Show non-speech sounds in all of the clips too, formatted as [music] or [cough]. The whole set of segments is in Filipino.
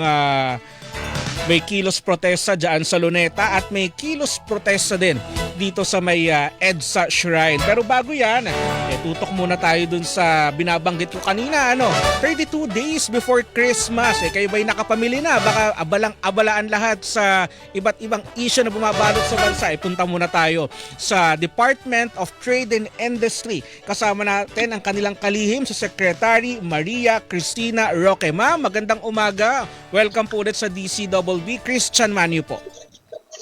ah, may kilos protesta dyan sa Luneta at may kilos protesta din dito sa may ah, EDSA Shrine. Pero bago yan, eh, tutok muna tayo dun sa binabanggit ko kanina. Ano, 32 days before Christmas. Eh, kayo ba'y nakapamili na? Baka abalang-abalaan lahat sa iba't ibang issue na bumabalot sa bansa. Eh, punta muna tayo sa Department of Trade and Industry. Kasama natin ang kanilang kalihim sa Secretary Maria Cristina Roque. Ma'am, magandang umaga. Welcome po ulit sa DCWB. Christian Manu po.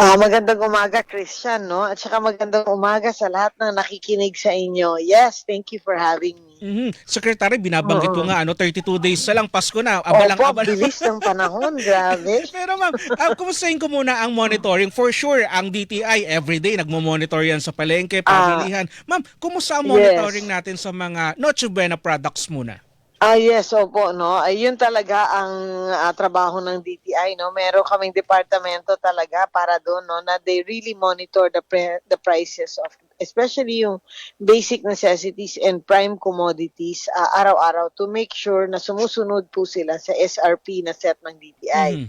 Ah, magandang umaga, Christian, no? At saka magandang umaga sa lahat ng nakikinig sa inyo. Yes, thank you for having me. Mhm. Secretary, binabanggit ko nga, ano, 32 days na lang, Pasko na. Opo, Abalang-abalang. bilis ng panahon, grabe. [laughs] Pero ma'am, uh, kumustahin ko muna ang monitoring. For sure, ang DTI everyday nagmo-monitor yan sa palengke, pamilihan. ma'am, kumusta ang yes. monitoring natin sa mga Noche Buena products muna? Ah, yes, opo, no? Ayun talaga ang ah, trabaho ng DTI, no? Meron kaming departamento talaga para doon, no? Na they really monitor the pre- the prices of especially yung basic necessities and prime commodities ah, araw-araw to make sure na sumusunod po sila sa SRP na set ng DTI. Mhm.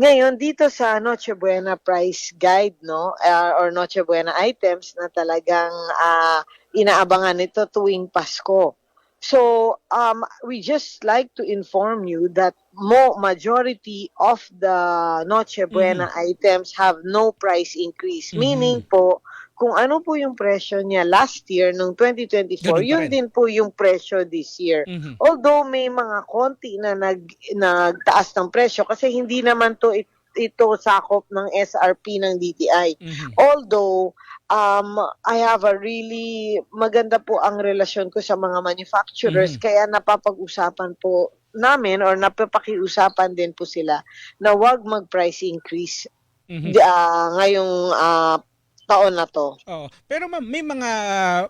Ngayon, dito sa Noche Buena Price Guide, no, uh, or Noche Buena items na talagang ah, inaabangan nito tuwing Pasko. So, um, we just like to inform you that mo majority of the Noche Buena items have no price increase. Mhm. Meaning po, kung ano po yung presyo niya last year, nung 2024, Ganun yun din po yung presyo this year. Mhm. Although may mga konti na nag nagtaas ng presyo kasi hindi naman to it- ito sakop ng SRP ng DTI. Mhm. Although um I have a really maganda po ang relasyon ko sa mga manufacturers Mhm. kaya napapag-usapan po namin or napapakiusapan din po sila na wag mag-price increase Mhm. di- ah, ngayong ah, taon na to. Oo. Pero ma'am, may mga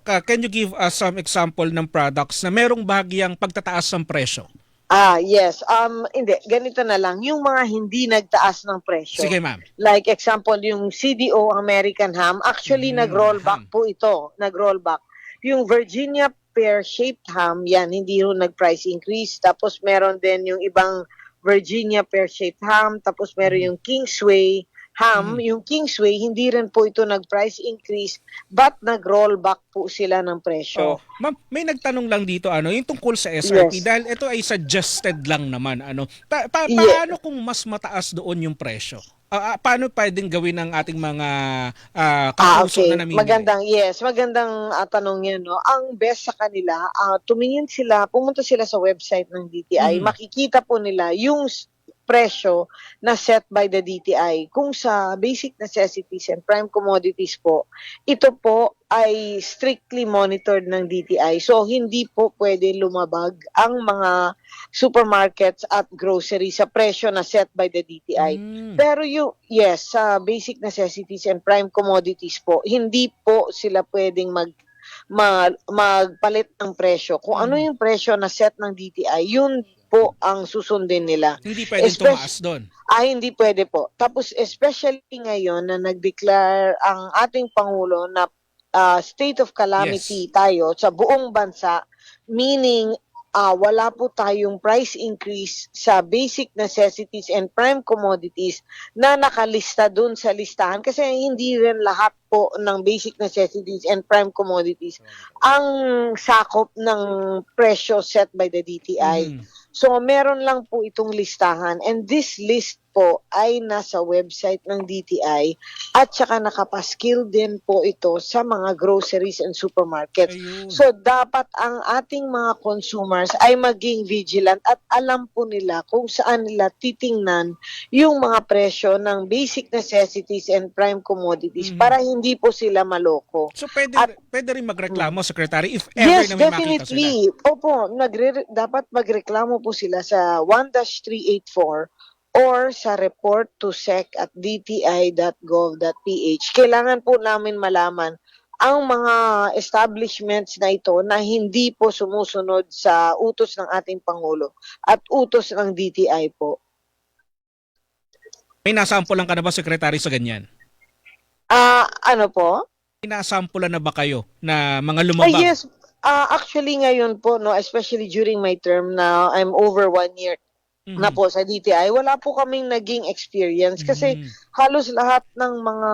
ka- can you give us some example ng products na merong bahagyang pagtataas ng presyo? Ah, yes. Um, hindi. Ganito na lang. Yung mga hindi nagtaas ng presyo. Sige ma'am. Like example, yung CDO American Ham, actually Mm, nag-rollback ham. po ito. Nag-rollback. Yung Virginia pear-shaped ham, yan, hindi rin nag-price increase. Tapos meron din yung ibang Virginia pear-shaped ham. Tapos meron Mm. yung Kingsway ham. Mm. Yung Kingsway, hindi rin po ito nag-price increase but nag-rollback po sila ng presyo. Oh, ma'am, may nagtanong lang dito ano, yung tungkol sa SRP Yes. dahil ito ay suggested lang naman ano. Pa- pa- paano kung mas mataas doon yung presyo? Ah, ah, paano pwedeng gawin ng ating mga ah, Ah, kapuso okay. na namimili? Magandang, yes. Magandang ah, tanong yan, no? Ang best sa kanila, ah, tumingin sila, pumunta sila sa website ng DTI, Mhm. makikita po nila yung presyo na set by the DTI. Kung sa basic necessities and prime commodities po, ito po ay strictly monitored ng DTI. So, hindi po pwede lumabag ang mga supermarkets at grocery sa presyo na set by the DTI. Mm. Pero yung, yes, sa basic necessities and prime commodities po, hindi po sila pwedeng mag, ma- magpalit ng presyo. Kung ano Mm. yung presyo na set ng DTI, yun po ang susundin nila. Hindi pwedeng Especially- tumaas doon. Ah, hindi pwede po. Tapos especially ngayon na nag-declare ang ating Pangulo na ah, state of calamity tayo sa buong bansa, meaning ah, wala po tayong price increase sa basic necessities and prime commodities na nakalista dun sa listahan kasi hindi rin lahat po ng basic necessities and prime commodities ang sakop ng presyo set by the DTI. Mhm. So, meron lang po itong listahan. And this list po ay nasa website ng DTI at saka nakapaskill din po ito sa mga groceries and supermarkets. Ayun. So, dapat ang ating mga consumers ay maging vigilant at alam po nila kung saan nila titingnan yung mga presyo ng basic necessities and prime commodities Mhm. para hindi po sila maloko. so pwede at- pwede rin magreklamo secretary if ever Yes, na may makita sila. definitely. Opo, nagre dapat magreklamo po sila sa 1-384 or sa report to sec at dti.gov.ph. Kailangan po namin malaman ang mga establishments na ito na hindi po sumusunod sa utos ng ating Pangulo at utos ng DTI po. May nasampulan ka na ba secretary sa ganyan? Ah, ano po? May nasampulan na ba kayo na mga Ah, lumabag? yes, ah, actually ngayon po, no, especially during my term now, I'm over one year Mhm. na po sa DTI, wala po kaming naging experience kasi Mhm. halos lahat ng mga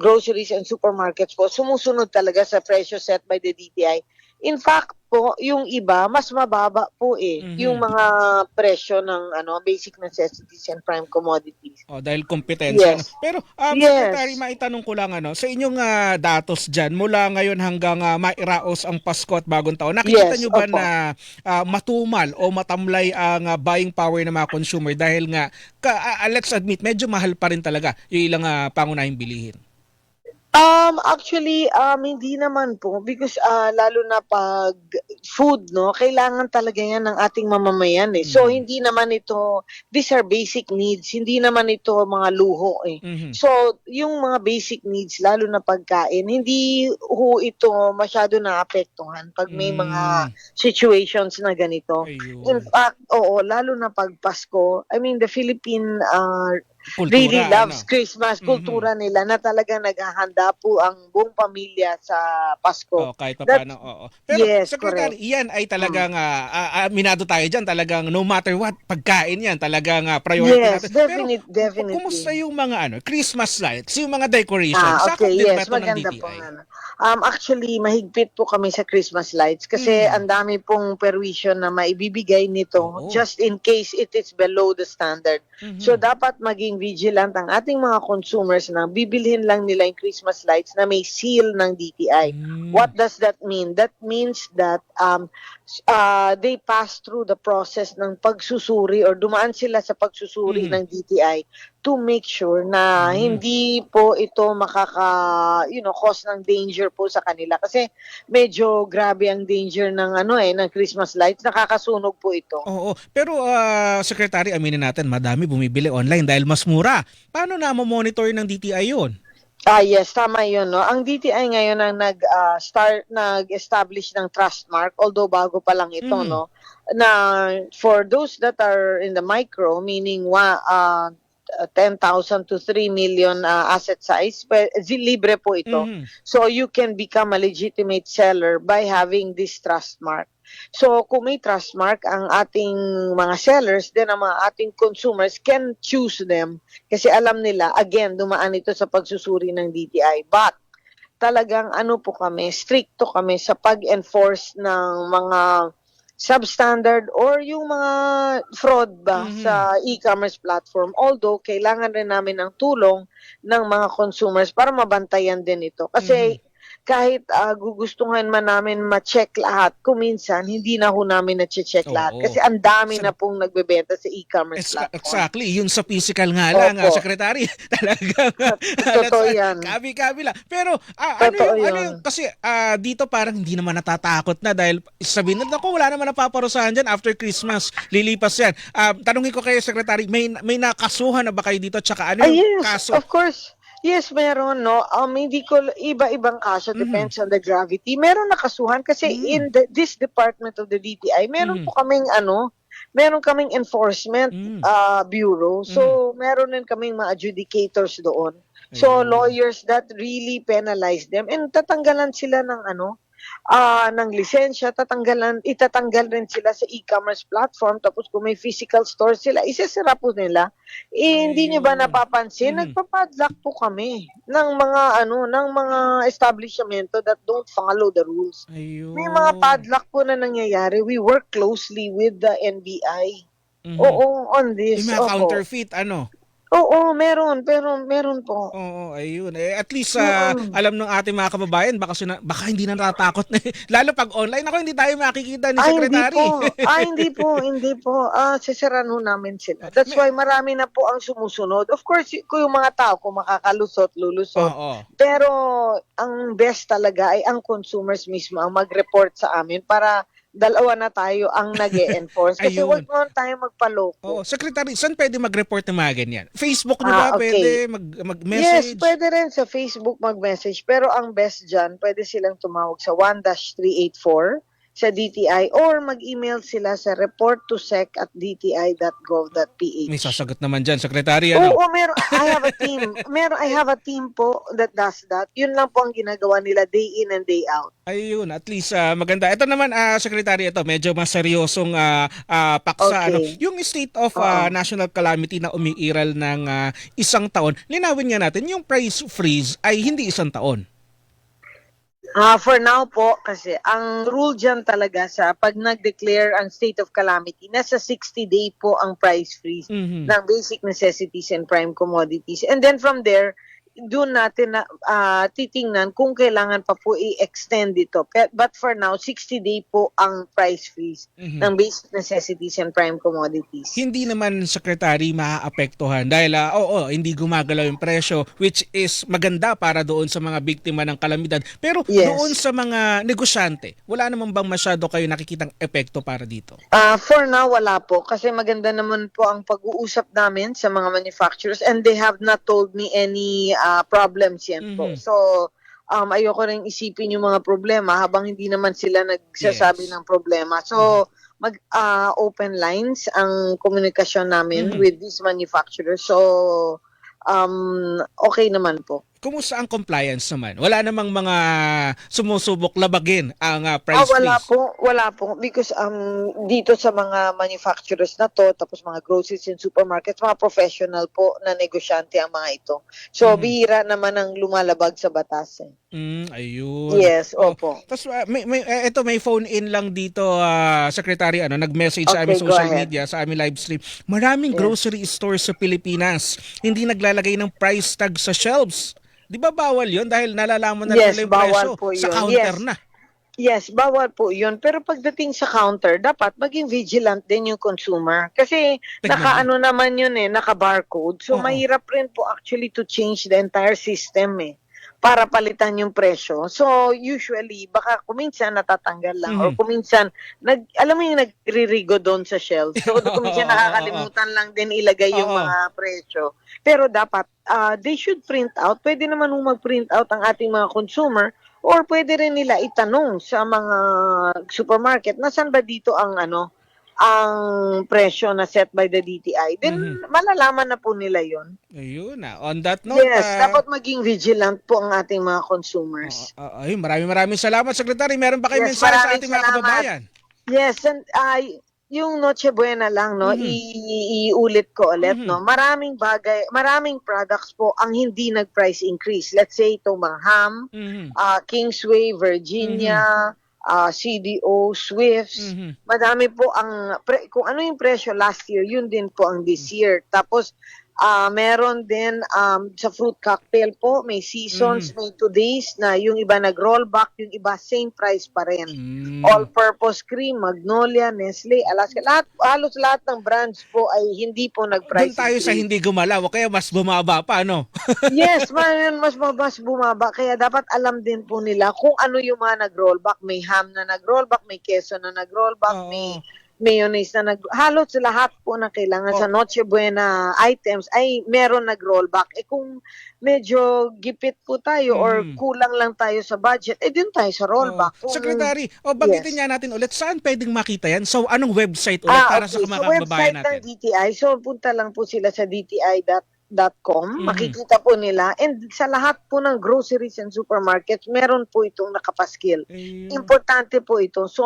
groceries and supermarkets po sumusunod talaga sa presyo set by the DTI. In fact po, yung iba mas mababa po eh, Mhm. yung mga presyo ng ano basic necessities and prime commodities. Oh, dahil kompetensya. Yes. no? Pero um, Yes. Secretary, maitanong ko lang ano, sa inyong ah, datos diyan mula ngayon hanggang ah, mairaos ang Pasko at Bagong Taon. Nakikita Yes, niyo ba opo. na ah, matumal o matamlay ang ah, buying power ng mga consumer dahil nga ka, ah, let's admit medyo mahal pa rin talaga yung ilang ah, pangunahing bilihin. Um, actually, um, hindi naman po because ah, lalo na pag food, no, kailangan talaga yan ng ating mamamayan eh. So, Mm. hindi naman ito, these are basic needs, hindi naman ito mga luho eh. Mhm. So, yung mga basic needs, lalo na pagkain, hindi ho ito masyado naapektuhan pag may mga situations na ganito. Ayun. In fact, oo, lalo na pag Pasko, I mean, the Philippine uh, Kultura, really loves ano? Christmas, kultura nila na talaga naghahanda po ang buong pamilya sa Pasko. Oh, kahit pa That- paano, oo. Pero Yes, Secretary, yan ay talagang ah, ah, aminado tayo diyan, talagang no matter what, pagkain yan talagang ah, priority Yes, natin. Pero definite, definitely. Kumusta yung mga ano, Christmas lights, yung mga decorations? Ah, Sakop okay, din ba yes, ito ng DTI? po. Ano. Um, actually, mahigpit po kami sa Christmas lights kasi Mm. ang dami pong permission na maibibigay nito Oo. just in case it is below the standard. Mhm. So, dapat maging vigilant ang ating mga consumers na bibilhin lang nila yung Christmas lights na may seal ng DTI. Mm. What does that mean? That means that um, uh, they pass through the process ng pagsusuri or dumaan sila sa pagsusuri Mhm. ng DTI to make sure na Mhm. hindi po ito makaka, you know, cause ng danger po sa kanila. Kasi medyo grabe ang danger ng ano eh, ng Christmas lights. Nakakasunog po ito. Oo, pero ah, Secretary, aminin natin, madami bumibili online dahil mas mura. Paano na monitor ng DTI yun? Ah, yes, tama 'yun, no. Ang DTI ngayon ang nag ah, start nag-establish ng trust mark although bago pa lang ito, Mm. no. Na for those that are in the micro meaning wa ah, 10,000 to 3 million ah, asset size, pe- zi- libre po ito. Mhm. So you can become a legitimate seller by having this trust mark. So kung may trust mark ang ating mga sellers, then ang mga ating consumers can choose them kasi alam nila, again, dumaan ito sa pagsusuri ng DTI. But talagang ano po kami, stricto kami sa pag-enforce ng mga substandard or yung mga fraud ba Mhm. sa e-commerce platform. Although, kailangan rin namin ng tulong ng mga consumers para mabantayan din ito. Kasi kahit ah, gugustuhan man namin ma-check lahat, kung minsan hindi na ho namin na-check lahat. Oo. Kasi ang dami Sa- na pong nagbebenta sa e-commerce Ex- platform. exactly, yun sa physical nga lang, Opo. ah, Secretary. [laughs] Talagang Totoo yan. Kabi-kabi lang. Pero ah, ano Totoo yung, ano yun. yung, kasi ah, dito parang hindi naman natatakot na dahil sabihin na, ako wala naman napaparusahan dyan after Christmas, lilipas yan. Ah, tanungin ko kayo, Secretary, may, may nakasuhan na ba kayo dito? Tsaka ano Ah, yung yes, kaso? of course. Yes, meron, no? Um, hindi ko, iba-ibang kaso, Mhm. depends on the gravity. Meron nakasuhan kasi Mhm. in the, this department of the DTI, meron Mhm. po kaming, ano, meron kaming enforcement Mm. uh, bureau. So, meron din kaming mga adjudicators doon. So, Ayun. lawyers that really penalize them and tatanggalan sila ng ano, ah ng lisensya, tatanggalan, itatanggal rin sila sa e-commerce platform. Tapos kung may physical store sila, isasara po nila. Eh, hindi nyo ba napapansin? Mhm. Nagpapadlock po kami ng mga ano, ng mga establishmento that don't follow the rules. Ayun. May mga padlock po na nangyayari. We work closely with the NBI. Mhm. Oo, on this. Yung mga Opo. counterfeit, ano? Oo, meron, pero meron po. Oo, ayun. Eh, at least ah, Oo. alam ng ating mga kababayan, baka, sina- baka hindi na natatakot. na [laughs] Lalo pag online, ako hindi tayo makikita ni Ay, hindi Secretary. po. [laughs] Ay, hindi po, hindi po. Ah, sisirahan ho namin sila. That's why marami na po ang sumusunod. Of course, y- kung yung mga tao, kung makakalusot, lulusot. Oo. Pero, ang best talaga ay ang consumers mismo ang mag-report sa amin para dalawa na tayo ang nag enforce Kasi Ayun. huwag naman tayo magpaloko. Oo, Secretary, saan pwede mag-report ng mga ganyan? Facebook Ah, ba okay. pwede mag- Yes, mag-message? pwede rin sa Facebook mag-message. Pero ang best dyan, pwede silang tumawag sa 1-384 sa DTI or mag-email sila sa report to sec at dti.gov.ph. May sasagot naman dyan, Secretary. Ano? Oo, meron. I have a team. [laughs] Meron, I have a team po that does that. Yun lang po ang ginagawa nila day in and day out. Ayun, at least ah, maganda. Ito naman, ah, Secretary, ito medyo mas seryosong ah, ah, paksa. Okay. Ano, yung state of ah, Oo. national calamity na umiiral ng ah, isang taon, linawin nga natin, yung price freeze ay hindi isang taon. Ah, for now po, kasi ang rule dyan talaga sa pag nag-declare ang state of calamity, nasa 60-day po ang price freeze Mhm. ng basic necessities and prime commodities. And then from there, doon natin na ah, titingnan kung kailangan pa po i-extend ito. But for now, 60-day po ang price freeze Mhm. ng basic necessities and prime commodities. Hindi naman, Secretary, maaapektuhan dahil, ah, oo, hindi gumagalaw yung presyo, which is maganda para doon sa mga biktima ng kalamidad. Pero Yes. doon sa mga negosyante, wala naman bang masyado kayo nakikitang epekto para dito? Ah, for now, wala po. Kasi maganda naman po ang pag-uusap namin sa mga manufacturers and they have not told me any ah, problems yan po. Mhm. So, um, ayoko rin isipin yung mga problema habang hindi naman sila nagsasabi Yes. ng problema. So, mag ah, open lines ang komunikasyon namin Mhm. with these manufacturers. So, um, okay naman po. Kumusta ang compliance naman? Wala namang mga sumusubok labagin ang ah, Ah, price wala freeze? po, wala po. Because um, dito sa mga manufacturers na to, tapos mga groceries and supermarkets, mga professional po na negosyante ang mga ito. So, Mhm. bihira naman ang lumalabag sa batas. eh. Mm, ayun. Yes, Oh, opo. Tapos ah, may, may eh, ito may phone in lang dito ah, secretary ano nag-message sa Okay, aming go social ahead. media sa aming live stream. Maraming Yes. grocery stores sa Pilipinas hindi naglalagay ng price tag sa shelves. 'Di ba bawal 'yon dahil nalalaman na Yes, nila yung presyo po sa yun. counter Yes. na. Yes, bawal po yun. Pero pagdating sa counter, dapat maging vigilant din yung consumer. Kasi naka-ano naman yun eh, naka-barcode. So, Oo. mahirap rin po actually to change the entire system eh para palitan yung presyo. So, usually, baka kuminsan natatanggal lang or Mhm. kuminsan, nag, alam mo yung nagre-rigo doon sa shelf. So, kuminsan nakakalimutan lang din ilagay yung mga presyo. Pero dapat, ah, they should print out. Pwede naman mag-print out ang ating mga consumer or pwede rin nila itanong sa mga supermarket, nasan ba dito ang ano, ang presyo na set by the DTI. Then, Mhm. malalaman na po nila yon. Ayun na. On that note, yes, ah, dapat maging vigilant po ang ating mga consumers. ah, ah, ayun, maraming maraming salamat secretary. Meron ba kayong Yes, mensahe sa ating mga salamat. kababayan? Yes, and ay yung Noche Buena lang no, Mhm. i- iulit ko ulit Mhm. no. Maraming bagay, maraming products po ang hindi nag-price increase. Let's say itong mga ham, Mhm. ah, Kingsway, Virginia, ah, CDO, Swifts. Mhm. Madami po ang pre, kung ano yung presyo last year, yun din po ang this year. Tapos ah, meron din um, sa fruit cocktail po, may seasons, may two days na yung iba nag-rollback, yung iba same price pa rin. Mm. All-purpose cream, Magnolia, Nestle, Alaska, lahat, halos lahat ng brands po ay hindi po Doon nag-price tayo sa hindi gumalaw kaya mas bumaba pa, ano? [laughs] yes, man, mas mabas bumaba. Kaya dapat alam din po nila kung ano yung mga nag-rollback. May ham na nag-rollback, may keso na nag-rollback, Oo. may mayonnaise na nag... Halos lahat po na kailangan Oh. sa Noche Buena items ay meron nag-rollback. Eh kung medyo gipit po tayo or Mhm. kulang lang tayo sa budget, eh din tayo sa rollback. Oh, Kung- Secretary, o banggitin Yes. natin ulit, saan pwedeng makita yan? So, anong website ulit para sa mga Ah, So, website ng natin? DTI. So, punta lang po sila sa dti.com. Mhm. Makikita po nila. And sa lahat po ng groceries and supermarkets, meron po itong nakapaskil. Ayun. Importante po ito. So,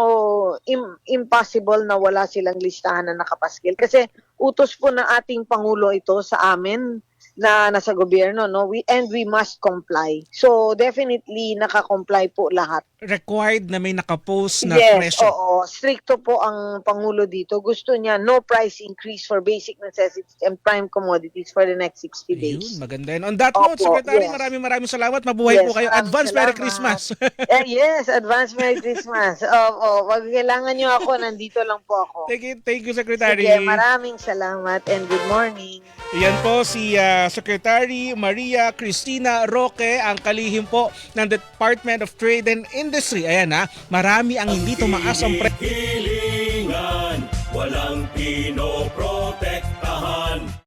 im- impossible na wala silang listahan na nakapaskil. Kasi utos po ng ating Pangulo ito sa amin na nasa gobyerno, no? We, and we must comply. So, definitely, nakakomply po lahat. Required na may nakapost na yes, presyo. oo. Stricto po ang Pangulo dito. Gusto niya no price increase for basic necessities and prime commodities for the next 60 Ayun, days. maganda yun. On that note, Opo, Secretary, yes. maraming maraming salamat. Mabuhay Yes, po kayo. Advance Merry. Christmas. [laughs] Eh, yes, advance Merry Christmas. [laughs] Oo, pag kailangan niyo ako, nandito lang po ako. thank you, thank you, Secretary. Sige, maraming salamat and good morning. Yan po si Secretary Maria Cristina Roque, ang kalihim po ng Department of Trade and Industry. Ayan ha, marami ang hindi tumaas ang presyo.